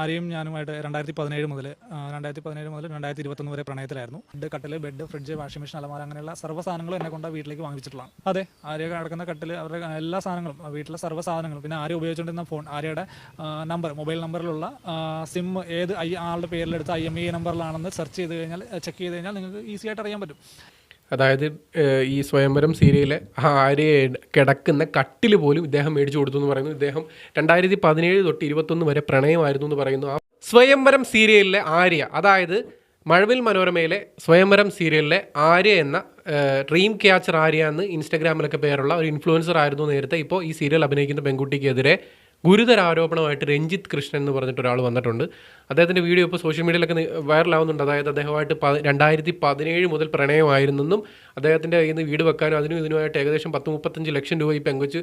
ആരെയും ഞാനുമായിട്ട് രണ്ടായിരത്തി പതിനേഴ് മുതൽ രണ്ടായിരത്തി പതിനേഴ് മുതൽ രണ്ടായിരത്തി ഇരുപത്തൊന്ന് വരെ പ്രണയത്തിലായിരുന്നു. ബെഡ് കട്ടിൽ ബെഡ് ഫ്രിഡ്ജ് വാഷിംഗ് മെഷീൻ അലമാര അങ്ങനെയുള്ള സർവ സാധനങ്ങളും എന്നെ കൊണ്ട് വീട്ടിലേക്ക് വാങ്ങിച്ചിട്ടുള്ളതാണ് അതെ ആര്യ കിടക്കുന്ന കട്ടിൽ അവരുടെ എല്ലാ സാധനങ്ങളും വീട്ടിലെ സർവ സാധനങ്ങളും പിന്നെ ആര്യ ഉപയോഗിച്ചുകൊണ്ടിരുന്ന ഫോൺ ആര്യയുടെ നമ്പർ മൊബൈൽ നമ്പറിലുള്ള സിം ഏത് ഐ ആളുടെ പേരിലെടുത്ത് ഐ എം ഇ നമ്പറിലാണെന്ന് സെർച്ച് ചെയ്ത് കഴിഞ്ഞാൽ ചെക്ക് ചെയ്ത് കഴിഞ്ഞാൽ നിങ്ങൾക്ക് ഈസി ആയിട്ട് അറിയാൻ പറ്റും. അതായത് ഈ സ്വയംവരം സീരിയലിലെ ആര്യ കിടക്കുന്ന കട്ടിൽ പോലും ഇദ്ദേഹം മേടിച്ചു കൊടുത്തു എന്ന് പറയുന്നു. ഇദ്ദേഹം രണ്ടായിരത്തി പതിനേഴ് തൊട്ട് ഇരുപത്തൊന്ന് വരെ പ്രണയമായിരുന്നു എന്ന് പറയുന്നു. ആ സ്വയംവരം സീരിയലിലെ ആര്യ അതായത് മഴവിൽ മനോരമയിലെ സ്വയംവരം സീരിയലിലെ ആര്യ എന്ന ഡ്രീം ക്യാച്ചർ ആര്യ എന്ന് ഇൻസ്റ്റഗ്രാമിലൊക്കെ പേരുള്ള ഒരു ഇൻഫ്ലുവൻസർ ആയിരുന്നു നേരത്തെ. ഇപ്പോൾ ഈ സീരിയൽ അഭിനയിക്കുന്ന പെൺകുട്ടിക്കെതിരെ ഗുരുതര ആരോപണമായിട്ട് രഞ്ജിത്ത് കൃഷ്ണൻ എന്ന് പറഞ്ഞിട്ട് ഒരാൾ വന്നിട്ടുണ്ട്. അദ്ദേഹത്തിന്റെ വീഡിയോ ഇപ്പോൾ സോഷ്യൽ മീഡിയയിലൊക്കെ വൈറലാവുന്നുണ്ട്. അതായത് അദ്ദേഹമായിട്ട് രണ്ടായിരത്തി പതിനേഴ് മുതൽ പ്രണയമായിരുന്നെന്നും അദ്ദേഹത്തിന്റെ കയ്യിൽ നിന്ന് വീട് വെക്കാനും അതിനും ഇതിനുമായിട്ട് ഏകദേശം പത്ത് മുപ്പത്തഞ്ച് ലക്ഷം രൂപ ഈ പെങ്കൊച്ച്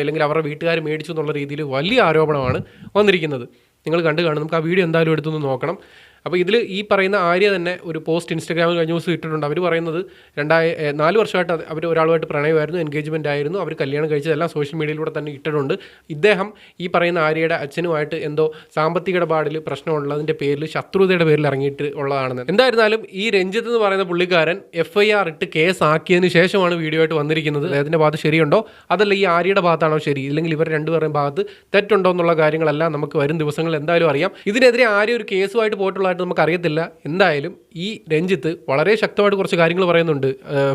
അല്ലെങ്കിൽ അവരുടെ വീട്ടുകാർ മേടിച്ചു എന്നുള്ള രീതിയിൽ വലിയ ആരോപണമാണ് വന്നിരിക്കുന്നത്. നിങ്ങൾ കണ്ടു കാണും. നമുക്ക് ആ വീഡിയോ എന്തായാലും എടുത്തൊന്ന് നോക്കണം. അപ്പോൾ ഇതിൽ ഈ പറയുന്ന ആര്യ തന്നെ ഒരു പോസ്റ്റ് ഇൻസ്റ്റാഗ്രാമിൽ കഴിഞ്ഞ ദിവസം ഇട്ടിട്ടുണ്ട്. അവർ പറയുന്നത് രണ്ടായ നാല് വർഷമായിട്ട് അവർ ഒരാളുമായിട്ട് പ്രണയമായിരുന്നു എൻഗേജ്മെന്റ് ആയിരുന്നു അവർ കല്യാണം കഴിച്ചതെല്ലാം സോഷ്യൽ മീഡിയയിലൂടെ തന്നെ ഇട്ടിട്ടുണ്ട്. ഇദ്ദേഹം ഈ പറയുന്ന ആര്യയുടെ അച്ഛനുമായിട്ട് എന്തോ സാമ്പത്തിക ഇടപാടിൽ പ്രശ്നമുള്ളതിന്റെ പേരിൽ ശത്രുതയുടെ പേരിൽ ഇറങ്ങിയിട്ട് ഉള്ളതാണെന്ന്. എന്തായിരുന്നാലും ഈ രഞ്ജിത്ത് എന്ന് പറയുന്ന പുള്ളിക്കാരൻ എഫ് ഐ ആർ ഇട്ട് കേസ് ആക്കിയതിന് ശേഷമാണ് വീഡിയോ ആയിട്ട് വന്നിരിക്കുന്നത്. അദ്ദേഹത്തിന്റെ ഭാഗത്ത് ശരിയുണ്ടോ? അതല്ല ഈ ആര്യയുടെ ഭാഗത്താണോ ശരി? ഇല്ലെങ്കിൽ ഇവർ രണ്ടുപേരുടെയും ഭാഗത്ത് തെറ്റുണ്ടോ എന്നുള്ള കാര്യങ്ങളെല്ലാം നമുക്ക് വരും ദിവസങ്ങളിൽ എന്തായാലും അറിയാം. ഇതിനെതിരെ ആര്യ ഒരു കേസുമായിട്ട് പോയിട്ടുള്ളതായിട്ട് നമുക്ക് അറിയത്തില്ല എന്തായാലും ഈ രഞ്ജിത്ത് വളരെ ശക്തമായിട്ട് കുറച്ച് കാര്യങ്ങൾ പറയുന്നുണ്ട്.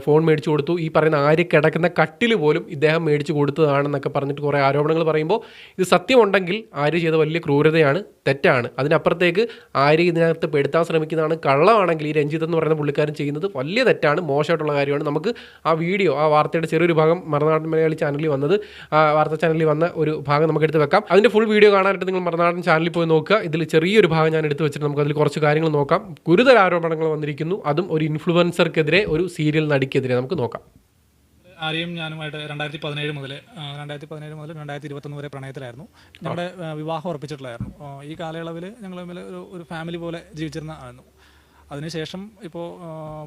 ഫോൺ മേടിച്ചു കൊടുത്തു. ഈ പറയുന്ന ആര് കിടക്കുന്ന കട്ടിൽ പോലും ഇദ്ദേഹം മേടിച്ചു കൊടുത്തതാണെന്നൊക്കെ പറഞ്ഞിട്ട് കുറേ ആരോപണങ്ങൾ പറയുമ്പോൾ ഇത് സത്യമുണ്ടെങ്കിൽ ആര് ചെയ്ത വലിയ ക്രൂരതയാണ് തെറ്റാണ്. അതിനപ്പുറത്തേക്ക് ആര് ഇതിനകത്ത് പെടുത്താൻ ശ്രമിക്കുന്നതാണ് കള്ളമാണെങ്കിൽ ഈ രഞ്ജിത്ത് എന്ന് പറയുന്ന പുള്ളിക്കാരൻ ചെയ്യുന്നത് വലിയ തെറ്റാണ് മോശമായിട്ടുള്ള കാര്യമാണ്. നമുക്ക് ആ വീഡിയോ ആ വാർത്തയുടെ ചെറിയൊരു ഭാഗം മറുനാടൻ മലയാളി ചാനലിൽ വന്നത് ആ വാർത്താ ചാനലിൽ വന്ന ഒരു ഭാഗം നമുക്ക് എടുത്ത് വെക്കാം. അതിന്റെ ഫുൾ വീഡിയോ കാണാനായിട്ട് നിങ്ങൾ മറുനാടൻ ചാനലിൽ പോയി നോക്കുക. ഇതിൽ ചെറിയൊരു ഭാഗം ഞാൻ എടുത്ത് വെച്ചിട്ട് നമുക്ക് അതിൽ കുറച്ച് കാര്യങ്ങൾ നോക്കാം. ഗുരുതര ആരോപണങ്ങൾ വന്നിരിക്കുന്നു. അതും ഒരു ഇൻഫ്ലുവൻസർക്കെതിരെ ഒരു സീരിയൽ നടിക്കെതിരെ. നമുക്ക് നോക്കാം. ആരെയും ഞാനുമായിട്ട് രണ്ടായിരത്തി പതിനേഴ് മുതൽ രണ്ടായിരത്തി പതിനേഴ് മുതൽ രണ്ടായിരത്തി ഇരുപത്തൊന്ന് വരെ പ്രണയത്തിലായിരുന്നു. ഞങ്ങളുടെ വിവാഹം ഉറപ്പിച്ചിട്ടുള്ളായിരുന്നു ആ, ഈ കാലയളവിൽ ഞങ്ങൾ തമ്മിൽ ഒരു ഒരു ഫാമിലി പോലെ ജീവിച്ചിരുന്ന ആയിരുന്നു അതിനുശേഷം ഇപ്പോൾ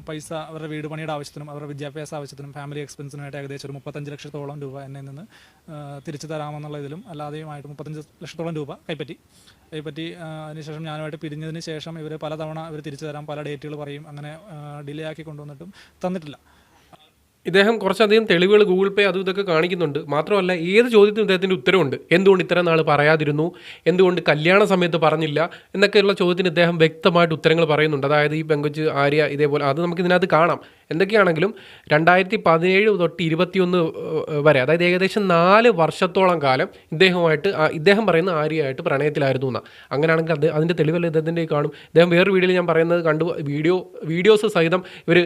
പൈസ അവരുടെ വീട് പണിയുടെ ആവശ്യത്തിനും അവരുടെ വിദ്യാഭ്യാസ ആവശ്യത്തിനും ഫാമിലി എക്സ്പെൻസിനുമായിട്ട് ഏകദേശം ഒരു മുപ്പത്തഞ്ച് ലക്ഷത്തോളം രൂപ എന്നെ നിന്ന് തിരിച്ചു തരാമെന്നുള്ള ഇതിലും അല്ലാതെയുമായിട്ട് മുപ്പത്തഞ്ച് ലക്ഷത്തോളം രൂപ കൈപ്പറ്റി. കൈപ്പറ്റി അതിനുശേഷം ഞാനുമായിട്ട് പിരിഞ്ഞതിന് ശേഷം ഇവർ പലതവണ ഇവർ തിരിച്ചു തരാം പല ഡേറ്റുകൾ പറയും അങ്ങനെ ഡിലേ ആക്കി കൊണ്ടുവന്നിട്ടും തന്നിട്ടില്ല. ഇദ്ദേഹം കുറച്ചധികം തെളിവുകൾ ഗൂഗിൾ പേ അതും ഇതൊക്കെ കാണിക്കുന്നുണ്ട്. മാത്രമല്ല ഏത് ചോദ്യത്തിനും ഇദ്ദേഹത്തിന്റെ ഉത്തരവുണ്ട്. എന്തുകൊണ്ട് ഇത്ര നാൾ പറയാതിരുന്നു? എന്തുകൊണ്ട് കല്യാണ സമയത്ത് പറഞ്ഞില്ല? എന്നൊക്കെയുള്ള ചോദ്യത്തിന് ഇദ്ദേഹം വ്യക്തമായിട്ട് ഉത്തരങ്ങൾ പറയുന്നുണ്ട്. അതായത് ഈ പെങ്കൊച്ച് ആര്യ ഇതേപോലെ അത് നമുക്ക് ഇതിനകത്ത് കാണാം. എന്തൊക്കെയാണെങ്കിലും രണ്ടായിരത്തി പതിനേഴ് തൊട്ട് ഇരുപത്തിയൊന്ന് വരെ അതായത് ഏകദേശം നാല് വർഷത്തോളം കാലം ഇദ്ദേഹമായിട്ട് ഇദ്ദേഹം പറയുന്ന ആര്യയായിട്ട് പ്രണയത്തിലായിരുന്നു എന്നാണ് അങ്ങനെയാണെങ്കിൽ അത് അതിന്റെ തെളിവല്ല ഇദ്ദേഹത്തിന്റെ കാണും. ഇദ്ദേഹം വേറൊരു വീഡിയോയിൽ ഞാൻ പറയുന്നത് കണ്ടു. വീഡിയോ വീഡിയോസ് സഹിതം ഇവർ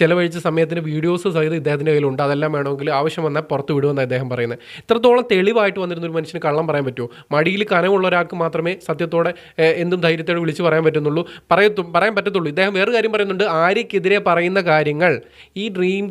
ചിലവഴിച്ച സമയത്തിന് വീഡിയോസ് സഹിതം ഇദ്ദേഹത്തിന്റെ കയ്യിലുണ്ട്. അതെല്ലാം വേണമെങ്കിൽ ആവശ്യം വന്നാൽ പുറത്ത് വിടുമെന്ന് അദ്ദേഹം പറയുന്നത്. ഇത്രത്തോളം തെളിവായിട്ട് വന്നിരുന്ന ഒരു മനുഷ്യന് കള്ളം പറയാൻ പറ്റുമോ? മടിയിൽ കനമുള്ള ഒരാൾക്ക് മാത്രമേ സത്യത്തോടെ എന്തും ധൈര്യത്തോടെ വിളിച്ച് പറയാൻ പറ്റുന്നുള്ളൂ. പറയത്തു പറയാൻ പറ്റത്തുള്ളൂ. ഇദ്ദേഹം വേറെ കാര്യം പറയുന്നുണ്ട്. ആര്യക്കെതിരെ പറയുന്ന കാര്യങ്ങൾ. ഈ ഡ്രീം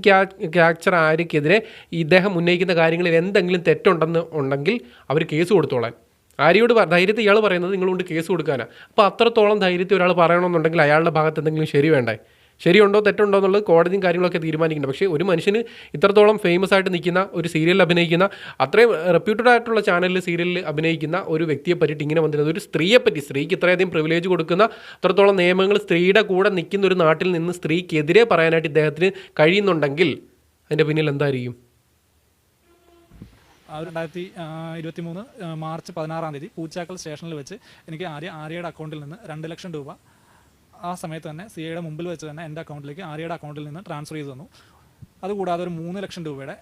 ക്യാപ്ചർ ആര്യക്കെതിരെ ഇദ്ദേഹം ഉന്നയിക്കുന്ന കാര്യങ്ങളിൽ എന്തെങ്കിലും തെറ്റുണ്ടെന്ന് ഉണ്ടെങ്കിൽ അവർ കേസ് കൊടുത്തോളാൻ. ആര്യോട് ധൈര്യത്തെ ഇയാൾ പറയുന്നത് നിങ്ങളുകൊണ്ട് കേസ് കൊടുക്കാനാണ്. അപ്പോൾ അത്രത്തോളം ധൈര്യത്തിൽ ഒരാൾ പറയണമെന്നുണ്ടെങ്കിൽ അയാളുടെ ഭാഗത്ത് എന്തെങ്കിലും ശരി വേണ്ടേ? ശരിയുണ്ടോ തെറ്റുണ്ടോ എന്നുള്ളത് കോടതിയും കാര്യങ്ങളൊക്കെ തീരുമാനിക്കുന്നുണ്ട്. പക്ഷേ ഒരു മനുഷ്യന് ഇത്രത്തോളം ഫേമസ് ആയിട്ട് നിൽക്കുന്ന ഒരു സീരിയലിൽ അഭിനയിക്കുന്ന അത്രയും റെപ്യൂട്ടഡ് ആയിട്ടുള്ള ചാനലിൽ സീരിയലിൽ അഭിനയിക്കുന്ന ഒരു വ്യക്തിയെ പറ്റിയിട്ട് ഇങ്ങനെ വന്നിരുന്നത് ഒരു സ്ത്രീയെ പറ്റി സ്ത്രീക്ക് ഇത്രയധികം പ്രിവിലേജ് കൊടുക്കുന്ന അത്രത്തോളം നിയമങ്ങൾ സ്ത്രീയുടെ കൂടെ നിൽക്കുന്ന ഒരു നാട്ടിൽ നിന്ന് സ്ത്രീക്കെതിരെ പറയാനായിട്ട് ഇദ്ദേഹത്തിന് കഴിയുന്നുണ്ടെങ്കിൽ അതിന്റെ പിന്നിൽ എന്തായിരിക്കും? രണ്ടായിരത്തി ഇരുപത്തി മൂന്ന് മാർച്ച് പതിനാറാം തീയതി പൂച്ചാക്കൽ സ്റ്റേഷനിൽ വെച്ച് എനിക്ക് ആര്യ ആര്യയുടെ അക്കൗണ്ടിൽ നിന്ന് രണ്ട് ലക്ഷം രൂപ ആ സമയത്ത് തന്നെ സി ഐയുടെ മുമ്പിൽ വെച്ച് തന്നെ എന്റെ അക്കൗണ്ടിലേക്ക് ആര്യയുടെ അക്കൗണ്ടിൽ നിന്ന് ട്രാൻസ്ഫർ ചെയ്ത് തന്നു. അതുകൂടാതെ ഒരു മൂന്ന് ലക്ഷം രൂപയുടെ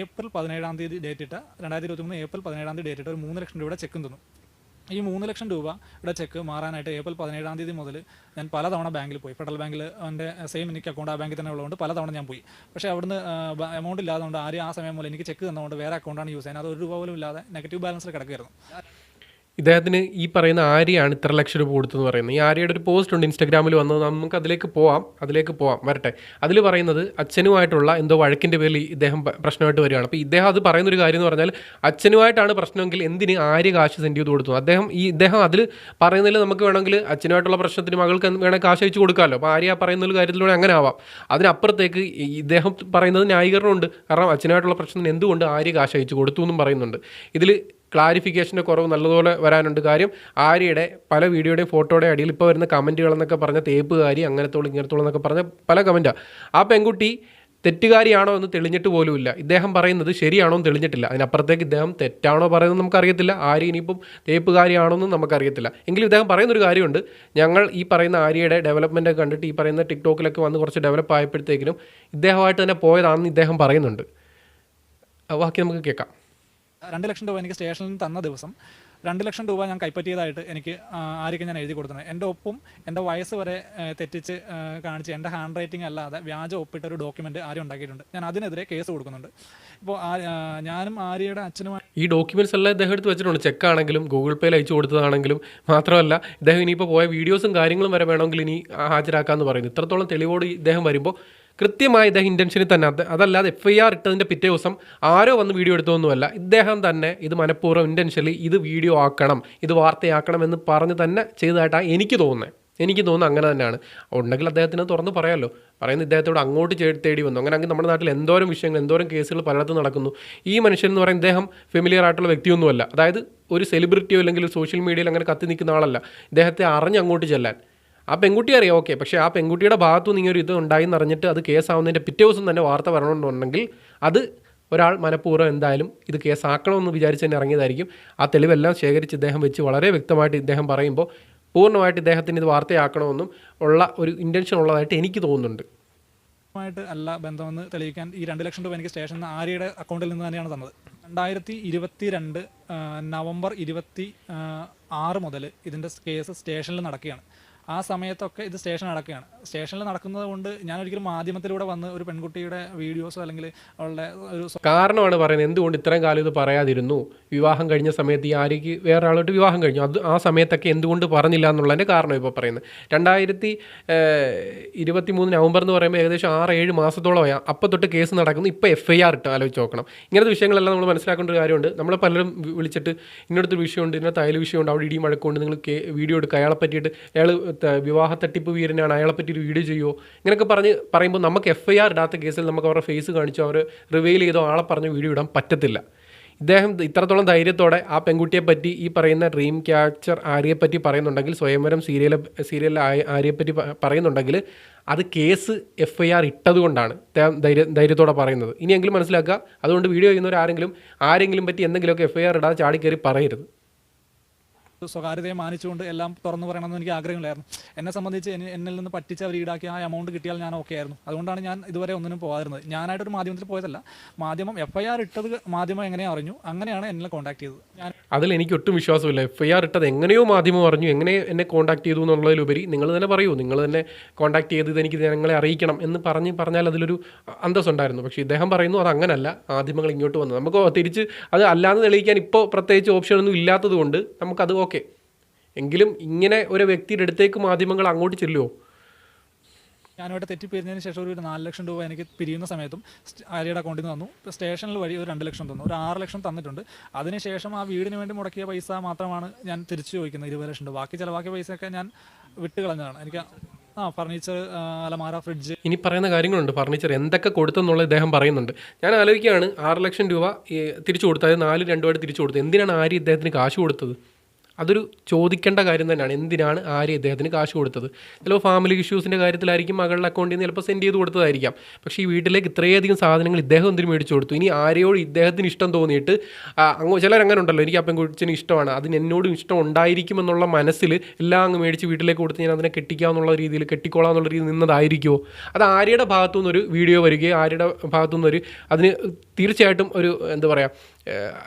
ഏപ്രിൽ പതിനേഴാം തീയതി ഡേറ്റ് ഇട്ട രണ്ടായിരത്തി ഇരുപത്തി മൂന്ന് ഏപ്രിൽ പതിനേഴാം തീയതി ഡേറ്റ് ഇട്ട ഒരു മൂന്ന് ലക്ഷം രൂപയുടെ ചെക്കും തന്നു. ഈ മൂന്ന് ലക്ഷം രൂപയുടെ ചെക്ക് മാറാനായിട്ട് ഏപ്രിൽ പതിനേഴാം തീയതി മുതൽ ഞാൻ പലതവണ ബാങ്കിൽ പോയി. ഫെഡറൽ ബാങ്കിൽ എന്റെ സെയിം എനിക്ക് അക്കൗണ്ട് ആ ബാങ്കിൽ തന്നെ ഉള്ളതുകൊണ്ട് പലതവണ ഞാൻ പോയി. പക്ഷേ അവിടുന്ന് എമൗണ്ട് ഇല്ലാത്തതുകൊണ്ട് ആരും ആ സമയം മുതൽ എനിക്ക് ചെക്ക് തന്നതുകൊണ്ട് വേറെ അക്കൗണ്ടാണ് യൂസ് ചെയ്യുന്നത്. അത് ഒരു രൂപ പോലും ഇല്ലാതെ നെഗറ്റീവ് ബാലൻസിൽ കിടക്കുകയായിരുന്നു ഇദ്ദേഹത്തിന് ഈ പറയുന്ന ആര്യയാണ് ഇത്ര ലക്ഷം രൂപ കൊടുത്തെന്ന് പറയുന്നത്. ഈ ആര്യയുടെ ഒരു പോസ്റ്റ് ഉണ്ട് ഇൻസ്റ്റാഗ്രാമിൽ വന്നത് നമുക്ക് അതിലേക്ക് പോവാം അതിലേക്ക് പോവാം വരട്ടെ. അതിൽ പറയുന്നത് അച്ഛനുമായിട്ടുള്ള എന്തോ വഴക്കിന്റെ പേരിൽ ഇദ്ദേഹം പ്രശ്നമായിട്ട് വരികയാണ്. അപ്പോൾ ഇദ്ദേഹം അത് പറയുന്ന ഒരു കാര്യം എന്ന് പറഞ്ഞാൽ അച്ഛനുമായിട്ടാണ് പ്രശ്നമെങ്കിൽ എന്തിന് ആര്യ കാശ് സെൻഡ് ചെയ്ത് കൊടുത്തു? അദ്ദേഹം ഈ ഇദ്ദേഹം അതിൽ പറയുന്നതിൽ നമുക്ക് വേണമെങ്കിൽ അച്ഛനുമായിട്ടുള്ള പ്രശ്നത്തിന് മകൾക്ക് വേണമെങ്കിൽ കാശ് അയച്ചു കൊടുക്കാമല്ലോ. അപ്പോൾ ആര്യ പറയുന്ന ഒരു കാര്യത്തിലൂടെ അങ്ങനെ ആവാം. അതിനപ്പുറത്തേക്ക് ഇദ്ദേഹം പറയുന്നത് ന്യായീകരണമുണ്ട്. കാരണം അച്ഛനുമായിട്ടുള്ള പ്രശ്നത്തിന് എന്തുകൊണ്ട് ആര്യ കാശ് അയച്ചു കൊടുത്തു എന്നും പറയുന്നുണ്ട്. ഇതിൽ ക്ലാരിഫിക്കേഷന്റെ കുറവ് നല്ലതുപോലെ വരാനുണ്ട് കാര്യം ആര്യയുടെ പല വീഡിയോയുടെയും ഫോട്ടോയുടെ അടിയിൽ ഇപ്പോൾ വരുന്ന കമന്റുകളെന്നൊക്കെ പറഞ്ഞ തേപ്പുകാരി അങ്ങനത്തോളം ഇങ്ങനത്തോളം എന്നൊക്കെ പറഞ്ഞ പല കമന്റാണ് ആ പെൺകുട്ടി തെറ്റുകാരിയാണോ എന്ന് തെളിഞ്ഞിട്ട് പോലുമില്ല ഇദ്ദേഹം പറയുന്നത് ശരിയാണോ എന്ന് തെളിഞ്ഞിട്ടില്ല. അതിനപ്പുറത്തേക്ക് ഇദ്ദേഹം തെറ്റാണോ പറയുന്നത് നമുക്കറിയത്തില്ല. ആര്യ ഇനിയിപ്പം തേപ്പുകാരിയാണോ എന്നും നമുക്കറിയത്തില്ല. എങ്കിലും ഇദ്ദേഹം പറയുന്നൊരു കാര്യമുണ്ട്. ഞങ്ങൾ ഈ പറയുന്ന ആര്യയുടെ ഡെവലപ്മെന്റ് കണ്ടിട്ട് ഈ പറയുന്ന ടിക്ടോക്കിലൊക്കെ വന്ന് കുറച്ച് ഡെവലപ്പ് ആയപ്പോഴത്തേക്കിനും ഇദ്ദേഹമായിട്ട് തന്നെ പോയതാണെന്ന് ഇദ്ദേഹം പറയുന്നുണ്ട്. ബാക്കി നമുക്ക് കേൾക്കാം. രണ്ട് ലക്ഷം രൂപ എനിക്ക് സ്റ്റേഷനിൽ നിന്ന് തന്ന ദിവസം രണ്ട് ലക്ഷം രൂപ ഞാൻ കൈപ്പറ്റിയതായിട്ട് എനിക്ക് ആ, ഞാൻ എഴുതി കൊടുത്തത് എന്റെ ഒപ്പും എന്റെ വയസ്സ് വരെ തെറ്റിച്ച് കാണിച്ച് എന്റെ ഹാൻഡ് റൈറ്റിംഗ് അല്ലാതെ വ്യാജ ഒപ്പിട്ട ഒരു ഡോക്യുമെന്റ് ആരും ഉണ്ടാക്കിയിട്ടുണ്ട്. ഞാൻ അതിനെതിരെ കേസ് കൊടുക്കുന്നുണ്ട്. ഇപ്പോൾ ഞാനും ആര്യയുടെ അച്ഛനും ഈ ഡോക്യുമെന്റ്സ് എല്ലാം ഇദ്ദേഹം എടുത്ത് വെച്ചിട്ടുണ്ട്. ചെക്ക് ആണെങ്കിലും ഗൂഗിൾ പേയിൽ അയച്ചു കൊടുത്തതാണെങ്കിലും. മാത്രമല്ല ഇദ്ദേഹം ഇനിയിപ്പോൾ പോയ വീഡിയോസും കാര്യങ്ങളും വരെ വേണമെങ്കിൽ ഇനി ഹാജരാക്കാമെന്ന് പറയുന്നു. ഇത്രത്തോളം തെളിവോട് ഇദ്ദേഹം വരുമ്പോൾ കൃത്യമായി ഇദ്ദേഹം ഇന്റൻഷനിൽ തന്നെ അത് അതല്ലാതെ എഫ് ഐ ആർ ഇട്ടതിന്റെ പിറ്റേ ദിവസം ആരോ വന്ന് വീഡിയോ എടുത്തതൊന്നുമല്ല. ഇദ്ദേഹം തന്നെ ഇത് മനഃപൂർവം ഇന്റൻഷനിൽ ഇത് വീഡിയോ ആക്കണം ഇത് വാർത്തയാക്കണം എന്ന് പറഞ്ഞ് തന്നെ ചെയ്തതായിട്ടാണ് എനിക്ക് തോന്നുന്നത് എനിക്ക് തോന്നുന്നു അങ്ങനെ തന്നെയാണ്. ഉണ്ടെങ്കിൽ അദ്ദേഹത്തിന് തുറന്ന് പറയാമല്ലോ പറയുന്ന ഇദ്ദേഹത്തോട് അങ്ങോട്ട് തേടി വന്നു. അങ്ങനെ നമ്മുടെ നാട്ടിൽ എന്തോരം വിഷയങ്ങൾ എന്തോരം കേസുകൾ പലയിടത്തും നടക്കുന്നു. ഈ മനുഷ്യൻ എന്ന് പറയുന്നത് ഇദ്ദേഹം ഫെമിലിയർ ആയിട്ടുള്ള വ്യക്തിയൊന്നുമല്ല. അതായത് ഒരു സെലിബ്രിറ്റിയോ അല്ലെങ്കിൽ സോഷ്യൽ മീഡിയയിൽ അങ്ങനെ കത്തി നിൽക്കുന്ന ആളല്ല. ഇദ്ദേഹത്തെ അറിഞ്ഞ് അങ്ങോട്ട് ചെല്ലാൻ. ആ പെൺകുട്ടി അറിയാം ഓക്കെ പക്ഷേ ആ പെൺകുട്ടിയുടെ ഭാഗത്തു നിന്ന് ഒരു ഇത് ഉണ്ടായി എന്നറിഞ്ഞിട്ട് അത് കേസാവുന്നതിന്റെ പിറ്റേ ദിവസം തന്നെ വാർത്ത വരണമെന്നുണ്ടെങ്കിൽ അത് ഒരാൾ മനഃപൂർവം എന്തായാലും ഇത് കേസാക്കണമെന്ന് വിചാരിച്ച് തന്നെ ഇറങ്ങിയതായിരിക്കും. ആ തെളിവെല്ലാം ശേഖരിച്ച് ഇദ്ദേഹം വെച്ച് വളരെ വ്യക്തമായിട്ട് ഇദ്ദേഹം പറയുമ്പോൾ പൂർണമായിട്ട് ഇദ്ദേഹത്തിന് ഇത് വാർത്തയാക്കണമെന്നും ഉള്ള ഒരു ഇന്റൻഷൻ ഉള്ളതായിട്ട് എനിക്ക് തോന്നുന്നുണ്ട്. ായിട്ട് അല്ല ബന്ധമെന്ന് തെളിയിക്കാൻ ഈ രണ്ട് ലക്ഷം രൂപ എനിക്ക് സ്റ്റേഷനിൽ നിന്ന് ആര്യയുടെ അക്കൗണ്ടിൽ നിന്ന് തന്നെയാണ് തന്നത്. രണ്ടായിരത്തി ഇരുപത്തി രണ്ട് നവംബർ ഇരുപത്തി ആറ് മുതൽ ഇതിന്റെ കേസ് സ്റ്റേഷനിൽ നടക്കുകയാണ്. ആ സമയത്തൊക്കെ ഇത് സ്റ്റേഷൻ നടക്കുകയാണ്. സ്റ്റേഷനിൽ നടക്കുന്നത് കൊണ്ട് ഞാൻ ഒരിക്കലും മാധ്യമത്തിലൂടെ വന്ന് ഒരു പെൺകുട്ടിയുടെ വീഡിയോസോ അല്ലെങ്കിൽ അവളുടെ ഒരു കാരണമാണ് പറയുന്നത്. എന്തുകൊണ്ട് ഇത്രയും കാലം ഇത് പറയാതിരുന്നു? വിവാഹം കഴിഞ്ഞ സമയത്ത് ഈ ആര്യയ്ക്ക് വേറെ ആളോട്ട് വിവാഹം കഴിഞ്ഞു. അത് ആ സമയത്തൊക്കെ എന്തുകൊണ്ട് പറഞ്ഞില്ല എന്നുള്ളതിന്റെ കാരണം ഇപ്പോൾ പറയുന്നത്. രണ്ടായിരത്തി ഇരുപത്തി മൂന്ന് നവംബർ എന്ന് പറയുമ്പോൾ ഏകദേശം ആറ് ഏഴ് മാസത്തോളമായി. അപ്പം തൊട്ട് കേസ് നടക്കുന്നു. ഇപ്പോൾ എഫ് ഐ ആർ ഇട്ട് ആലോചിച്ച് നോക്കണം. ഇങ്ങനത്തെ വിഷയങ്ങളെല്ലാം നമ്മൾ മനസ്സിലാക്കേണ്ട ഒരു കാര്യമുണ്ട്. നമ്മളെ പലരും വിളിച്ചിട്ട് ഇന്നടത്ത് വിഷയമുണ്ട് ഇതിനകത്ത് അയൽ വിഷയമുണ്ട് അവിടെ ഇടിയും മഴക്കമുണ്ട് നിങ്ങൾ വീഡിയോ എടുക്കുക. അയാളെ പറ്റിയിട്ട് അയാൾ വിവാഹ തട്ടിപ്പ് വീരനാണ്. അയാളെ പറ്റി ഒരു വീഡിയോ ചെയ്യുമോ ഇങ്ങനെയൊക്കെ പറഞ്ഞ് പറയുമ്പോൾ നമുക്ക് എഫ് ഐ ആർ ഇടാത്ത കേസിൽ നമുക്ക് അവരുടെ ഫേസ് കാണിച്ചോ അവർ റിവീൽ ചെയ്തോ ആളെ പറഞ്ഞ് വീഡിയോ ഇടാൻ പറ്റത്തില്ല. ഇദ്ദേഹം ഇത്രത്തോളം ധൈര്യത്തോടെ ആ പെൺകുട്ടിയെ പറ്റി ഈ പറയുന്ന ഡ്രീം ക്യാച്ചർ ആര്യയെ പറ്റി പറയുന്നുണ്ടെങ്കിൽ സ്വയംവരം സീരിയലെ സീരിയലിൽ ആര്യയെ പറ്റി പറയുന്നുണ്ടെങ്കിൽ അത് കേസ് എഫ് ഐ ആർ ഇട്ടതുകൊണ്ടാണ് ഇദ്ദേഹം ധൈര്യ ധൈര്യത്തോടെ പറയുന്നത്. ഇനിയെങ്കിലും മനസ്സിലാക്കുക. അതുകൊണ്ട് വീഡിയോ ചെയ്യുന്നവർ ആരെങ്കിലും പറ്റി എന്തെങ്കിലുമൊക്കെ എഫ് ഐ ആർ ഇടാതെ ചാടിക്കയറി പറയരുത്. സ്വകാര്യതയെ മാനിച്ചുകൊണ്ട് എല്ലാം തുറന്നു പറയണമെന്ന് എനിക്ക് ആഗ്രഹമില്ലായിരുന്നു. എന്നെ സംബന്ധിച്ച് എനി- എന്നിൽ നിന്ന് പറ്റിച്ച് അവർ ഈടാക്കിയ ആ എമൗണ്ട് കിട്ടിയാൽ ഞാൻ ഓക്കെ ആയിരുന്നു. അതുകൊണ്ടാണ് ഞാൻ ഇതുവരെ ഒന്നിനും പോകാതിരുന്നത്. ഞാനായിട്ടൊരു മാധ്യമത്തിൽ പോയതല്ല. മാധ്യമം എഫ് ഐ ആർ ഇട്ടത് മാധ്യമം എങ്ങനെയാണ് അറിഞ്ഞു? അങ്ങനെയാണ് എന്നെ കോൺടാക്ട് ചെയ്തത്. ഞാൻ അതിൽ എനിക്ക് ഒട്ടും വിശ്വാസമില്ല. എഫ് ഐ ആർ ഇട്ടത് എങ്ങനെയോ മാധ്യമം അറിഞ്ഞു എങ്ങനെ എന്നെ കോൺടാക്ട് ചെയ്തു എന്നുള്ളതിലുപരി നിങ്ങൾ തന്നെ പറയൂ നിങ്ങൾ തന്നെ കോൺടാക്ട് ചെയ്ത് എനിക്ക് ഞങ്ങളെ അറിയിക്കണം എന്ന് പറഞ്ഞ് പറഞ്ഞാൽ അതിലൊരു അന്തസ്സുണ്ടായിരുന്നു. പക്ഷേ ഇദ്ദേഹം പറയുന്നു അത് അങ്ങനല്ല മാധ്യമങ്ങൾ ഇങ്ങോട്ട് വന്നു. നമുക്ക് തിരിച്ച് അത് അല്ലാതെ തെളിയിക്കാൻ ഇപ്പോൾ പ്രത്യേകിച്ച് ഓപ്ഷനൊന്നും ഇല്ലാത്തത് കൊണ്ട് നമുക്കത് ഓക്കെ എങ്കിലും ഇങ്ങനെ ഒരു വ്യക്തിയുടെ അടുത്തേക്ക് മാധ്യമങ്ങൾ അങ്ങോട്ട് ചെല്ലുമോ ഞാനുമായിട്ട് തെറ്റിപ്പിരിഞ്ഞതിന് ശേഷം ഒരു നാല് ലക്ഷം രൂപ എനിക്ക് പിരിയുന്ന സമയത്തും ആര്യയുടെ അക്കൗണ്ടിൽ നിന്ന് തന്നു സ്റ്റേഷനിൽ വഴി ഒരു രണ്ട് ലക്ഷം തന്നു. ഒരു ആറ് ലക്ഷം തന്നിട്ടുണ്ട്. അതിനുശേഷം ആ വീടിന് വേണ്ടി മുടക്കിയ പൈസ മാത്രമാണ് ഞാൻ തിരിച്ചു ചോദിക്കുന്നത് ഇരുപത് ലക്ഷം രൂപ. ബാക്കി ചിലവാക്കിയ പൈസയൊക്കെ ഞാൻ വിട്ടുകളഞ്ഞതാണ്. എനിക്ക് ആ ഫർണിച്ചർ അലമാര ഫ്രിഡ്ജ്. ഇനി പറയുന്ന കാര്യങ്ങളുണ്ട് ഫർണിച്ചർ എന്തൊക്കെ കൊടുത്തെന്നുള്ളത് ഇദ്ദേഹം പറയുന്നുണ്ട്. ഞാൻ ആലോചിക്കുകയാണ് ആറ് ലക്ഷം രൂപ തിരിച്ചു കൊടുത്തത് നാല് രണ്ടുപാട് തിരിച്ചു കൊടുത്തു എന്തിനാണ് ആര് ഇദ്ദേഹത്തിന് കാശ് കൊടുത്തത്? അതൊരു ചോദിക്കേണ്ട കാര്യം തന്നെയാണ്. എന്തിനാണ് ആര് ഇദ്ദേഹത്തിന് കാശ് കൊടുത്തത്? ചിലപ്പോൾ ഫാമിലി ഇഷ്യൂസിന്റെ കാര്യത്തിലായിരിക്കും മകളുടെ അക്കൗണ്ടിൽ നിന്ന് ചിലപ്പോൾ സെൻഡ് ചെയ്ത് കൊടുത്തതായിരിക്കാം. പക്ഷേ ഈ വീട്ടിലേക്ക് ഇത്രയധികം സാധനങ്ങൾ ഇദ്ദേഹം എന്തിനു മേടിച്ചു കൊടുത്തു? ഇനി ആരെയോട് ഇദ്ദേഹത്തിന് ഇഷ്ടം തോന്നിയിട്ട് അങ്ങ് ചിലരങ്ങനെ ഉണ്ടല്ലോ എനിക്ക് അപ്പം പെൺകുച്ചിന് ഇഷ്ടമാണ്. അതിന് എന്നോടും ഇഷ്ടം ഉണ്ടായിരിക്കുമെന്നുള്ള മനസ്സിൽ എല്ലാം അങ്ങ് മേടിച്ച് വീട്ടിലേക്ക് കൊടുത്ത് ഞാൻ അതിനെ കെട്ടിക്കാമെന്നുള്ള രീതിയിൽ കെട്ടിക്കോളാം എന്നുള്ള രീതിയിൽ നിന്നതായിരിക്കുമോ അത് ആര്യയുടെ ഭാഗത്തു നിന്നൊരു വീഡിയോ വരികയോ ആര്യയുടെ ഭാഗത്തു നിന്നൊരു അതിന് തീർച്ചയായിട്ടും ഒരു എന്താ പറയുക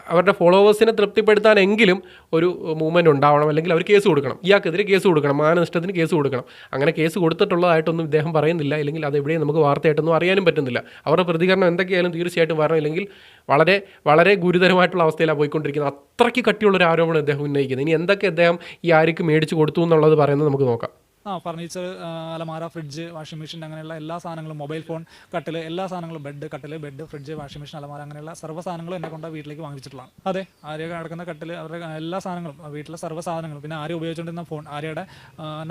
അവരുടെ ഫോളോവേഴ്സിനെ തൃപ്തിപ്പെടുത്താനെങ്കിലും ഒരു മൂവ്മെന്റ് ഉണ്ടാവണം അല്ലെങ്കിൽ അവർ കേസ് കൊടുക്കണം. ഇയാൾക്കെതിരെ കേസ് കൊടുക്കണം. മാനനഷ്ടത്തിന് കേസ് കൊടുക്കണം. അങ്ങനെ കേസ് കൊടുത്തിട്ടുള്ളതായിട്ടൊന്നും ഇദ്ദേഹം പറയുന്നില്ല. അല്ലെങ്കിൽ അത് എവിടെയും നമുക്ക് വാർത്തയായിട്ടൊന്നും അറിയാനും പറ്റുന്നില്ല. അവരുടെ പ്രതികരണം എന്തൊക്കെയായാലും തീർച്ചയായിട്ടും വരണം. ഇല്ലെങ്കിൽ വളരെ വളരെ ഗുരുതരമായിട്ടുള്ള അവസ്ഥയിലാണ് പോയിക്കൊണ്ടിരിക്കുന്നത്. അത്രയ്ക്ക് കട്ടിയുള്ള ഒരു ആരോപണം അദ്ദേഹം ഉന്നയിക്കുന്നത്. ഇനി എന്തൊക്കെ അദ്ദേഹം ഈ ആർക്ക് മേടിച്ച് കൊടുത്തു എന്നുള്ളത് പറയുന്നത് നമുക്ക് നോക്കാം. ആ ഫർണിച്ചർ അലമാര ഫ്രിഡ്ജ് വാഷിംഗ് മെഷീൻ അങ്ങനെയുള്ള എല്ലാ സാധനങ്ങളും മൊബൈൽ ഫോൺ കട്ടിൽ എല്ലാ സാധനങ്ങളും ബെഡ് കട്ടിൽ ബെഡ് ഫ്രിഡ്ജ് വാഷിംഗ് മെഷീൻ അലമാര അങ്ങനെയുള്ള സർവ സാധനങ്ങളും എന്നെ കൊണ്ട് വീട്ടിലേക്ക് വാങ്ങിച്ചിട്ടുള്ളതാണ്. അതെ ആര്യ കിടക്കുന്ന കട്ടിൽ അവരുടെ എല്ലാ സാധനങ്ങളും വീട്ടിലെ സർവ സാധനങ്ങളും പിന്നെ ആര്യ ഉപയോഗിച്ചുകൊണ്ടിരുന്ന ഫോൺ ആര്യയുടെ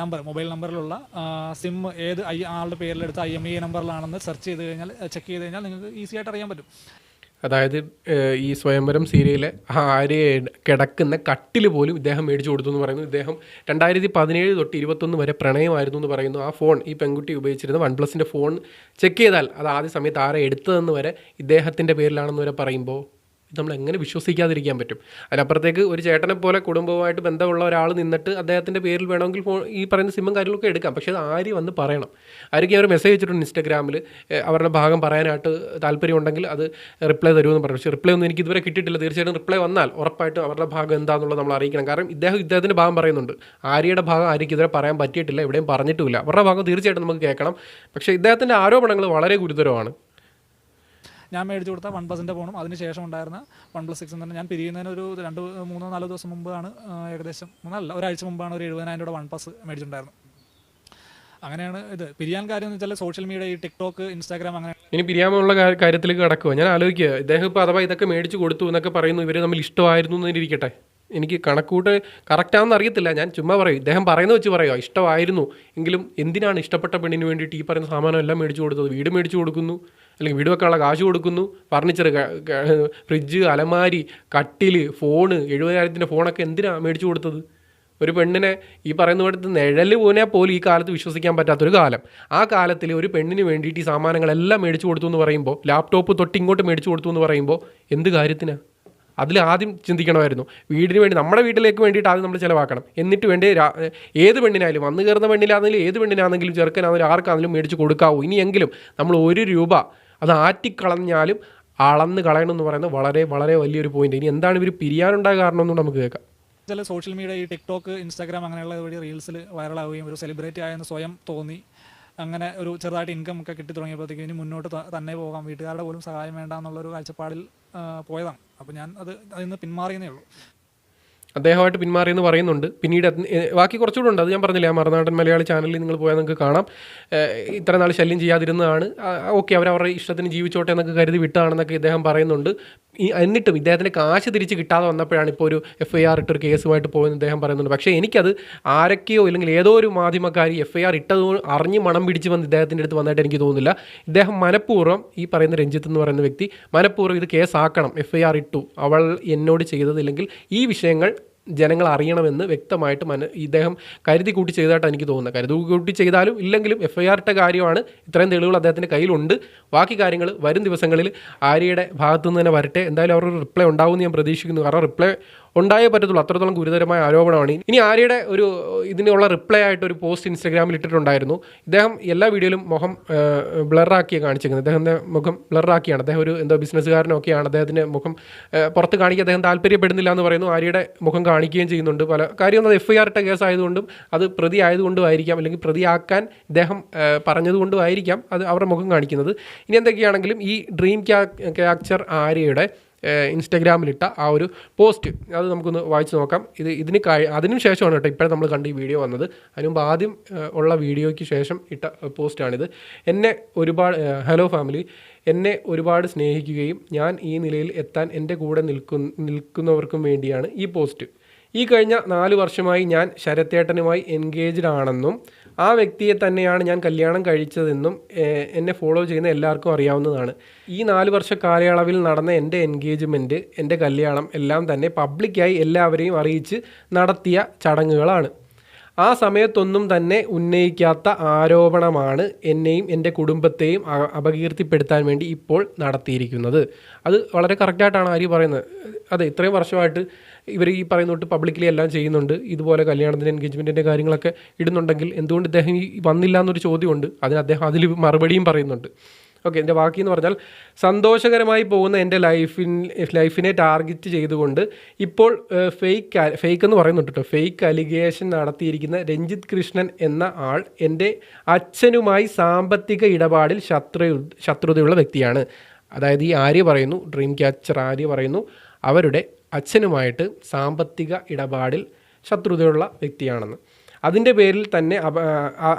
നമ്പർ മൊബൈൽ നമ്പറിലുള്ള സിം ഏത് ഐ ആളുടെ പേരിലെടുത്ത് ഐ എം ഇ നമ്പറിലാണെന്ന് സെർച്ച് ചെയ്ത് കഴിഞ്ഞാൽ ചെക്ക് ചെയ്ത് കഴിഞ്ഞാൽ നിങ്ങൾക്ക് ഈസി ആയിട്ട് അറിയാൻ പറ്റും. അതായത് ഈ സ്വയംവരം സീരിയലിലെ ആര്യ കിടക്കുന്ന കട്ടിൽ പോലും ഇദ്ദേഹം മേടിച്ചു കൊടുത്തു എന്ന് പറയുന്നു. ഇദ്ദേഹം രണ്ടായിരത്തി പതിനേഴ് തൊട്ട് ഇരുപത്തൊന്ന് വരെ പ്രണയമായിരുന്നു എന്ന് പറയുന്നു. ആ ഫോൺ ഈ പെൺകുട്ടി ഉപയോഗിച്ചിരുന്ന വൺ പ്ലസിന്റെ ഫോൺ ചെക്ക് ചെയ്താൽ അത് ആദ്യ സമയത്ത് ആരെ എടുത്തതെന്ന് വരെ ഇദ്ദേഹത്തിന്റെ പേരിലാണെന്ന് വരെ പറയുമ്പോൾ നമ്മൾ എങ്ങനെ വിശ്വസിക്കാതിരിക്കാൻ പറ്റും. അതിനപ്പുറത്തേക്ക് ഒരു ചേട്ടനെ പോലെ കുടുംബവുമായിട്ട് ബന്ധമുള്ള ഒരാൾ നിന്നിട്ട് അദ്ദേഹത്തിന്റെ പേരിൽ വേണമെങ്കിൽ ഈ പറയുന്ന സിമ്മും കാര്യങ്ങളൊക്കെ എടുക്കാം. പക്ഷേ അത് ആര് വന്ന് പറയണം? ആരൊക്കെ അവർ മെസ്സേജ് വെച്ചിട്ടുണ്ട് ഇൻസ്റ്റാഗ്രാമിൽ അവരുടെ ഭാഗം പറയാനായിട്ട് താല്പര്യമുണ്ടെങ്കിൽ അത് റിപ്ലൈ തരുമെന്ന് പറഞ്ഞു. പക്ഷേ റിപ്ലൈ ഒന്നും എനിക്ക് ഇതുവരെ കിട്ടിയിട്ടില്ല. തീർച്ചയായിട്ടും റിപ്ലൈ വന്നാൽ ഉറപ്പായിട്ടും അവരുടെ ഭാഗം എന്താണെന്നുള്ളത് നമ്മൾ അറിയിക്കണം. കാരണം ഇദ്ദേഹം ഇദ്ദേഹത്തിന്റെ ഭാഗം പറയുന്നുണ്ട്. ആര്യയുടെ ഭാഗം ആര്യയ്ക്ക് ഇതുവരെ പറയാൻ പറ്റിയിട്ടില്ല. എവിടെയും പറഞ്ഞിട്ടില്ല അവരുടെ ഭാഗം തീർച്ചയായിട്ടും നമുക്ക് കേൾക്കണം. പക്ഷേ ഇദ്ദേഹത്തിന്റെ ആരോപണങ്ങൾ വളരെ ഗുരുതരമാണ്. ഞാൻ മേടിച്ചു കൊടുത്ത വൺ പ്ലസിന്റെ ഫോണും അതിന് ശേഷം ഉണ്ടായിരുന്ന വൺ പ്ലസ് സിക്സ് തന്നെ ഞാൻ പിരിയുന്നതിന് ഒരു രണ്ട് മൂന്നോ നാലോ ദിവസം മുമ്പാണ് ഏകദേശം മൂന്നല്ല ഒരാഴ്ച മുമ്പാണ് ഒരു എഴുപതിനായിരം രൂപ വൺ പ്ലസ് മേടിച്ചിട്ടുണ്ടായിരുന്നു അങ്ങനെയാണ് ഇത്. പിരിയാൻ കാര്യം എന്ന് വെച്ചാൽ സോഷ്യൽ മീഡിയ ഈ ടിക്ടോക്ക് ഇൻസ്റ്റാഗ്രാം അങ്ങനെ ഇനി പിരിയാമുള്ള കാര്യത്തിലേക്ക് കടക്കുക ഞാൻ ആലോചിക്കുക ഇദ്ദേഹം ഇപ്പോൾ അഥവാ ഇതൊക്കെ മേടിച്ച് കൊടുത്തു എന്നൊക്കെ പറയുന്നു ഇവർ തമ്മിൽ ഇഷ്ടമായിരുന്നു എന്നിരിക്കട്ടെ. എനിക്ക് കണക്കൂട്ട് കറക്റ്റാണെന്ന് അറിയത്തില്ല. ഞാൻ ചുമ്മാ പറയും. ഇദ്ദേഹം പറയുന്നത് വെച്ച് പറയുക ഇഷ്ടമായിരുന്നു. എങ്കിലും എന്തിനാണ് ഇഷ്ടപ്പെട്ട പെണ്ണിന് വേണ്ടിയിട്ട് ഈ പറയുന്ന സാമാനം എല്ലാം മേടിച്ചു കൊടുത്തത്? വീട് മേടിച്ചു കൊടുക്കുന്നു. അല്ലെങ്കിൽ വീട് വെക്കാനുള്ള കാശ് കൊടുക്കുന്നു. ഫർണിച്ചർ ഫ്രിഡ്ജ് അലമാരി കട്ടിൽ ഫോണ് എഴുപതിനായിരത്തിന്റെ ഫോണൊക്കെ എന്തിനാണ് മേടിച്ചു കൊടുത്തത്? ഒരു പെണ്ണിനെ ഈ പറയുന്ന പോലത്തെ നിഴൽ പോനാൽ പോലും ഈ കാലത്ത് വിശ്വസിക്കാൻ പറ്റാത്തൊരു കാലം. ആ കാലത്തിൽ ഒരു പെണ്ണിന് വേണ്ടിയിട്ട് ഈ സാമാനങ്ങളെല്ലാം മേടിച്ചു കൊടുത്തു എന്ന് പറയുമ്പോൾ ലാപ്ടോപ്പ് തൊട്ട് ഇങ്ങോട്ട് മേടിച്ചു കൊടുത്തു എന്ന് പറയുമ്പോൾ എന്ത് കാര്യത്തിനാണ് അതിൽ ആദ്യം ചിന്തിക്കണമായിരുന്നു. വീടിന് വേണ്ടി നമ്മുടെ വീട്ടിലേക്ക് വേണ്ടിയിട്ട് ആദ്യം നമ്മൾ ചിലവാക്കണം. എന്നിട്ട് വേണ്ടി ഏത് പെണ്ണിനായാലും വന്നു കയറുന്ന പെണ്ണിലാണെങ്കിലും ഏത് പെണ്ണിനാണെങ്കിലും ചെറുക്കനാണെങ്കിലും ആർക്കാണെങ്കിലും മേടിച്ച് കൊടുക്കാവൂ. ഇനിയെങ്കിലും നമ്മൾ ഒരു രൂപ അത് ആറ്റിക്കളഞ്ഞാലും അളന്ന് കളയണമെന്ന് പറയുന്നത് വളരെ വളരെ വലിയൊരു പോയിന്റ് ഇനി എന്താണ് ഇവർ പിരിയാനുണ്ടായ കാരണമെന്നും നമുക്ക് കേൾക്കാം. ചില സോഷ്യൽ മീഡിയ ഈ ടിക്ടോക്ക് ഇൻസ്റ്റാഗ്രാം അങ്ങനെയുള്ള വഴി റീൽസിൽ വൈറലാവുകയും ഒരു സെലിബ്രിറ്റി ആയെന്ന് സ്വയം തോന്നി. അങ്ങനെ ഒരു ചെറുതായിട്ട് ഇൻകം ഒക്കെ കിട്ടി തുടങ്ങിയപ്പോഴത്തേക്കും ഇനി മുന്നോട്ട് തന്നെ പോകാം. വീട്ടുകാരുടെ പോലും സഹായം വേണ്ട എന്നുള്ളൊരു കാഴ്ചപ്പാടിൽ പോയതാണ്. അപ്പോൾ ഞാൻ അത് അതിൽ നിന്ന് പിന്മാറിയെന്നേ ഉള്ളൂ. അദ്ദേഹമായിട്ട് പിന്മാറിയെന്ന് പറയുന്നുണ്ട്. പിന്നീട് ബാക്കി കുറച്ചുകൂടെ ഉണ്ട്. അത് ഞാൻ പറഞ്ഞില്ല ആ മറുനാടൻ മലയാളി ചാനലിൽ നിങ്ങൾ പോയാൽ നിങ്ങൾക്ക് കാണാം. ഇത്ര നാൾ ശല്യം ചെയ്യാതിരുന്നതാണ്. ഓക്കെ അവർ അവരുടെ ഇഷ്ടത്തിന് ജീവിച്ചോട്ടെ എന്നൊക്കെ കരുതി വിട്ടതാണെന്നൊക്കെ ഇദ്ദേഹം പറയുന്നുണ്ട്. ഈ എന്നിട്ടും ഇദ്ദേഹത്തിന് കാശ് തിരിച്ച് കിട്ടാതെ വന്നപ്പോഴാണ് ഇപ്പോൾ ഒരു എഫ് ഐ ആർ ഇട്ടൊരു കേസുമായിട്ട് പോയെന്ന് അദ്ദേഹം പറയുന്നുണ്ട്. പക്ഷേ എനിക്കത് ആരൊക്കെയോ അല്ലെങ്കിൽ ഏതോ ഒരു മാധ്യമക്കാരി എഫ് ഐ ആർ ഇട്ടത് അറിഞ്ഞ് മണം പിടിച്ച് വന്ന് ഇദ്ദേഹത്തിന്റെ അടുത്ത് വന്നതായിട്ട് എനിക്ക് തോന്നുന്നില്ല. ഇദ്ദേഹം മനഃപൂർവം ഈ പറയുന്ന രഞ്ജിത്ത് എന്ന് പറയുന്ന വ്യക്തി മനഃപൂർവം ഇത് കേസാക്കണം. എഫ് ഐ ആർ ഇട്ടു. അവൾ എന്നോട് ചെയ്തതില്ലെങ്കിൽ ഈ വിഷയങ്ങൾ ജനങ്ങൾ അറിയണമെന്ന് വ്യക്തമായിട്ട് മന ഇദ്ദേഹം കരുതി കൂട്ടി ചെയ്തതായിട്ടാണ് എനിക്ക് തോന്നുന്നത്. കരുതി കൂട്ടി ചെയ്താലും ഇല്ലെങ്കിലും എഫ് ഐ ആറിന്റെ കാര്യമാണ് ഇത്രയും തെളിവുകൾ അദ്ദേഹത്തിന്റെ കയ്യിലുണ്ട്. ബാക്കി കാര്യങ്ങൾ വരും ദിവസങ്ങളിൽ ആര്യയുടെ ഭാഗത്തു നിന്ന് തന്നെ വരട്ടെ. എന്തായാലും അവർ റിപ്ലൈ ഉണ്ടാവുമെന്ന് ഞാൻ പ്രതീക്ഷിക്കുന്നു. കാരണം റിപ്ലൈ ഉണ്ടായേ പറ്റത്തുള്ളൂ. അത്രത്തോളം ഗുരുതരമായ ആരോപണമാണ്. ഇനി ആര്യയുടെ ഒരു ഇതിനുള്ള റിപ്ലൈ ആയിട്ട് ഒരു പോസ്റ്റ് ഇൻസ്റ്റാഗ്രാമിൽ ഇട്ടിട്ടുണ്ടായിരുന്നു. ഇദ്ദേഹം എല്ലാ വീഡിയോയിലും മുഖം ബ്ലറാക്കിയാണ് കാണിച്ചിരിക്കുന്നത്. അദ്ദേഹത്തിന്റെ മുഖം ബ്ലറാക്കിയാണ് അദ്ദേഹം ഒരു എന്തോ ബിസിനസ്സുകാരനൊക്കെയാണ് അദ്ദേഹത്തിന്റെ മുഖം പുറത്ത് കാണിക്കാൻ അദ്ദേഹം താല്പര്യപ്പെടുന്നില്ല എന്ന് പറയുന്നു. ആര്യയുടെ മുഖം കാണിക്കുകയും ചെയ്യുന്നുണ്ട്. പല കാര്യം എഫ് ഐ ആർ ഇട്ട കേസ് ആയതുകൊണ്ടും അത് പ്രതി ആയതുകൊണ്ടും ആയിരിക്കാം. അല്ലെങ്കിൽ പ്രതിയാക്കാൻ ഇദ്ദേഹം പറഞ്ഞതുകൊണ്ടും ആയിരിക്കാം. അത് അവരുടെ മുഖം കാണിക്കുന്നത്. ഇനി എന്തൊക്കെയാണെങ്കിലും ഈ ഡ്രീം ക്യാ ക്യാപ്ചർ ആര്യയുടെ ഇൻസ്റ്റാഗ്രാമിലിട്ട ആ ഒരു പോസ്റ്റ്. അത് നമുക്കൊന്ന് വായിച്ച് നോക്കാം. ഇത് ഇതിന് കഴി അതിനു ശേഷമാണ് കേട്ടോ ഇപ്പോഴും നമ്മൾ കണ്ട ഈ വീഡിയോ വന്നത്. അതിന് മുമ്പ് ആദ്യം ഉള്ള വീഡിയോയ്ക്ക് ശേഷം ഇട്ട പോസ്റ്റാണിത്. എന്നെ ഒരുപാട് ഹലോ ഫാമിലി. എന്നെ ഒരുപാട് സ്നേഹിക്കുകയും ഞാൻ ഈ നിലയിൽ എത്താൻ എന്റെ കൂടെ നിൽക്കു നിൽക്കുന്നവർക്കും വേണ്ടിയാണ് ഈ പോസ്റ്റ്. ഈ കഴിഞ്ഞ നാല് വർഷമായി ഞാൻ ശരത്തേട്ടനുമായി എൻഗേജ്ഡ് ആണെന്നും ആ വ്യക്തിയെ തന്നെയാണ് ഞാൻ കല്യാണം കഴിച്ചതെന്നും എന്നെ ഫോളോ ചെയ്യുന്ന എല്ലാവർക്കും അറിയാവുന്നതാണ്. ഈ നാല് വർഷ കാലയളവിൽ നടന്ന എന്റെ എൻഗേജ്മെന്റ് എന്റെ കല്യാണം എല്ലാം തന്നെ പബ്ലിക്കായി എല്ലാവരെയും അറിയിച്ച് നടത്തിയ ചടങ്ങുകളാണ്. ആ സമയത്തൊന്നും തന്നെ ഉന്നയിക്കാത്ത ആരോപണമാണ് എന്നെയും എന്റെ കുടുംബത്തെയും അപകീർത്തിപ്പെടുത്താൻ വേണ്ടി ഇപ്പോൾ നടത്തിയിരിക്കുന്നത്. അത് വളരെ കറക്റ്റായിട്ടാണ് ആര്യ പറയുന്നത്. അതെ ഇത്രയും വർഷമായിട്ട് ഇവർ ഈ പറയുന്ന തൊട്ട് പബ്ലിക്കലി എല്ലാം ചെയ്യുന്നുണ്ട്. ഇതുപോലെ കല്യാണത്തിന് എൻഗേജ്മെന്റിന്റെ കാര്യങ്ങളൊക്കെ ഇടുന്നുണ്ടെങ്കിൽ എന്തുകൊണ്ട് ഇദ്ദേഹം ഈ വന്നില്ല എന്നൊരു ചോദ്യമുണ്ട്. അതിന് അദ്ദേഹം അതിൽ മറുപടിയും പറയുന്നുണ്ട്. ഓക്കെ എന്റെ ബാക്കി എന്ന് പറഞ്ഞാൽ സന്തോഷകരമായി പോകുന്ന എന്റെ ലൈഫിൻ ലൈഫിനെ ടാർഗറ്റ് ചെയ്തുകൊണ്ട് ഇപ്പോൾ ഫേക്ക് ഫേക്ക് എന്ന് പറയുന്നുണ്ട് കേട്ടോ. ഫേക്ക് അലിഗേഷൻ നടത്തിയിരിക്കുന്ന രഞ്ജിത്ത് കൃഷ്ണൻ എന്ന ആൾ എന്റെ അച്ഛനുമായി സാമ്പത്തിക ഇടപാടിൽ ശത്രു ശത്രുതയുള്ള വ്യക്തിയാണ്. അതായത് ഈ ആര്യ പറയുന്നു ഡ്രീം ക്യാച്ചർ ആര്യ പറയുന്നു. അവരുടെ അച്ഛനുമായിട്ട് സാമ്പത്തിക ഇടപാടിൽ ശത്രുതയുള്ള വ്യക്തിയാണെന്ന്. അതിന്റെ പേരിൽ തന്നെ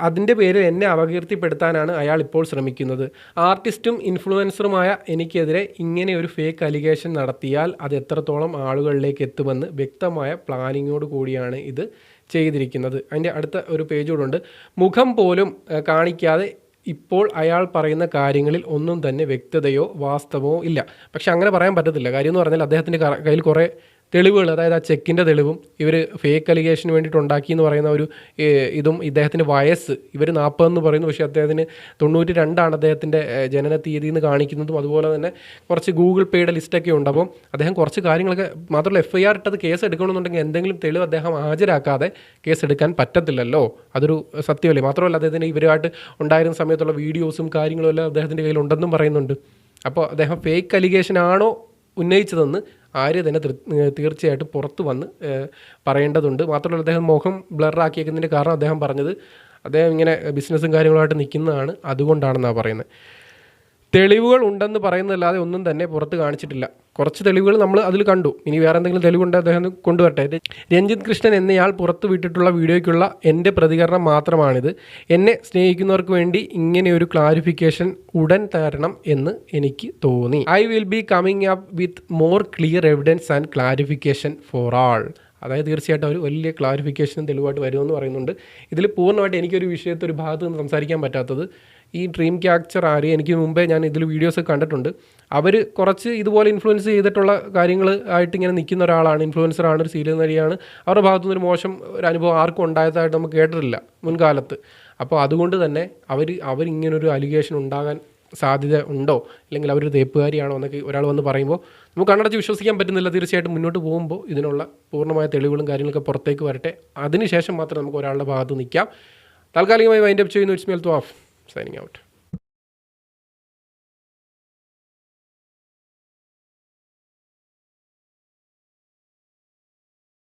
അതിന്റെ പേരിൽ എന്നെ അപകീർത്തിപ്പെടുത്താനാണ് അയാൾ ഇപ്പോൾ ശ്രമിക്കുന്നത്. ആർട്ടിസ്റ്റും ഇൻഫ്ലുവൻസറുമായ എനിക്കെതിരെ ഇങ്ങനെ ഒരു ഫേക്ക് അലിഗേഷൻ നടത്തിയാൽ അത് എത്രത്തോളം ആളുകളിലേക്ക് എത്തുമെന്ന് വ്യക്തമായ പ്ലാനിങ്ങോട് കൂടിയാണ് ഇത് ചെയ്തിരിക്കുന്നത്. അതിന്റെ അടുത്ത ഒരു പേജ് കൂടെ ഉണ്ട്. മുഖം പോലും കാണിക്കാതെ ഇപ്പോൾ അയാൾ പറയുന്ന കാര്യങ്ങളിൽ ഒന്നും തന്നെ വ്യക്തതയോ വാസ്തവമോ ഇല്ല. പക്ഷെ അങ്ങനെ പറയാൻ പറ്റത്തില്ല. കാര്യം എന്ന് പറഞ്ഞാൽ അദ്ദേഹത്തിന്റെ കയ്യിൽ കുറേ തെളിവുകൾ അതായത് ആ ചെക്കിന്റെ തെളിവും ഇവർ ഫേക്ക് അലിഗേഷന് വേണ്ടിയിട്ട് ഉണ്ടാക്കി എന്ന് പറയുന്ന ഒരു ഇതും ഇദ്ദേഹത്തിന്റെ വയസ്സ് ഇവർ നാൽപ്പതെന്ന് പറയുന്നു. പക്ഷേ അദ്ദേഹത്തിന് തൊണ്ണൂറ്റി രണ്ടാണ് അദ്ദേഹത്തിന്റെ ജനന തീയതി എന്ന് കാണിക്കുന്നതും. അതുപോലെ തന്നെ കുറച്ച് ഗൂഗിൾ പേയുടെ ലിസ്റ്റൊക്കെ ഉണ്ട്. അപ്പം അദ്ദേഹം കുറച്ച് കാര്യങ്ങളൊക്കെ മാത്രമല്ല എഫ് ഐ ആർ ഇട്ടത് കേസ് എടുക്കണമെന്നുണ്ടെങ്കിൽ എന്തെങ്കിലും തെളിവ് അദ്ദേഹം ഹാജരാക്കാതെ കേസ് എടുക്കാൻ പറ്റത്തില്ലല്ലോ. അതൊരു സത്യമല്ലേ? മാത്രമല്ല അദ്ദേഹത്തിന് ഇവരുമായിട്ട് ഉണ്ടായിരുന്ന സമയത്തുള്ള വീഡിയോസും കാര്യങ്ങളും എല്ലാം അദ്ദേഹത്തിന്റെ കയ്യിലുണ്ടെന്നും പറയുന്നുണ്ട്. അപ്പോൾ അദ്ദേഹം ഫേക്ക് അലിഗേഷൻ ആണോ ഉന്നയിച്ചതെന്ന് ആര്യ തന്നെ തീർ- തീർച്ചയായിട്ടും പുറത്ത് വന്ന് പറയേണ്ടതുണ്ട്. മാത്രമല്ല അദ്ദേഹം മുഖം ബ്ലറാക്കിയേക്കുന്നതിന്റെ കാരണം അദ്ദേഹം പറഞ്ഞത് അദ്ദേഹം ഇങ്ങനെ ബിസിനസ്സും കാര്യങ്ങളുമായിട്ട് നിൽക്കുന്നതാണ് അതുകൊണ്ടാണെന്നാണ് പറയുന്നത്. തെളിവുകൾ ഉണ്ടെന്ന് പറയുന്നതല്ലാതെ ഒന്നും തന്നെ പുറത്ത് കാണിച്ചിട്ടില്ല. കുറച്ച് തെളിവുകൾ നമ്മൾ അതിൽ കണ്ടു. ഇനി വേറെ എന്തെങ്കിലും തെളിവുണ്ട് അദ്ദേഹം കൊണ്ടുവരട്ടെ. രഞ്ജിത് കൃഷ്ണൻ എന്നയാൾ പുറത്ത് വിട്ടിട്ടുള്ള വീഡിയോയ്ക്കുള്ള എന്റെ പ്രതികരണം മാത്രമാണിത്. എന്നെ സ്നേഹിക്കുന്നവർക്ക് വേണ്ടി ഇങ്ങനെ ഒരു ക്ലാരിഫിക്കേഷൻ ഉടൻ തരണം എന്ന് എനിക്ക് തോന്നി. I will be coming up with more clear evidence and clarification for all അതായത് തീർച്ചയായിട്ടും ഒരു വലിയ ക്ലാരിഫിക്കേഷനും തെളിവായിട്ട് വരുമെന്ന് പറയുന്നുണ്ട്. ഇതിൽ പൂർണമായിട്ട് എനിക്കൊരു വിഷയത്തെ ഒരു ഭാഗത്ത് നിന്ന് സംസാരിക്കാൻ പറ്റാത്തത് ഈ ഡ്രീം ക്യാപ്ചർ ആര് എനിക്ക് മുമ്പേ ഞാൻ ഇതിൽ വീഡിയോസ് കണ്ടിട്ടുണ്ട്. അവർ കുറച്ച് ഇതുപോലെ ഇൻഫ്ലുവൻസ് ചെയ്തിട്ടുള്ള കാര്യങ്ങൾ ആയിട്ട് ഇങ്ങനെ നിൽക്കുന്ന ഒരാളാണ് ഇൻഫ്ലുവൻസർ ആണ് ഒരു സീരിയൽ നടിയാണ്. അവരുടെ ഭാഗത്തുനിന്ന് ഒരു മോശം ഒരു അനുഭവം ആർക്കും ഉണ്ടായതായിട്ട് നമുക്ക് കേട്ടിട്ടില്ല മുൻകാലത്ത്. അപ്പോൾ അതുകൊണ്ട് തന്നെ അവർ അവരിങ്ങനൊരു അലിഗേഷൻ ഉണ്ടാകാൻ സാധ്യത ഉണ്ടോ? അല്ലെങ്കിൽ അവരൊരു തേപ്പുകാരിയാണോ എന്നൊക്കെ ഒരാൾ വന്ന് പറയുമ്പോൾ നമുക്ക് കണ്ണടച്ച് വിശ്വസിക്കാൻ പറ്റുന്നില്ല. തീർച്ചയായിട്ടും മുന്നോട്ട് പോകുമ്പോൾ ഇതിനുള്ള പൂർണമായ തെളിവുകളും കാര്യങ്ങളൊക്കെ പുറത്തേക്ക് വരട്ടെ. അതിനുശേഷം മാത്രം നമുക്ക് ഒരാളുടെ ഭാഗത്ത് നിൽക്കാം. താൽക്കാലികമായി വൈൻഡപ്പ് ചെയ്യുന്ന ഇറ്റ്സ് മേൽ ടു signing out.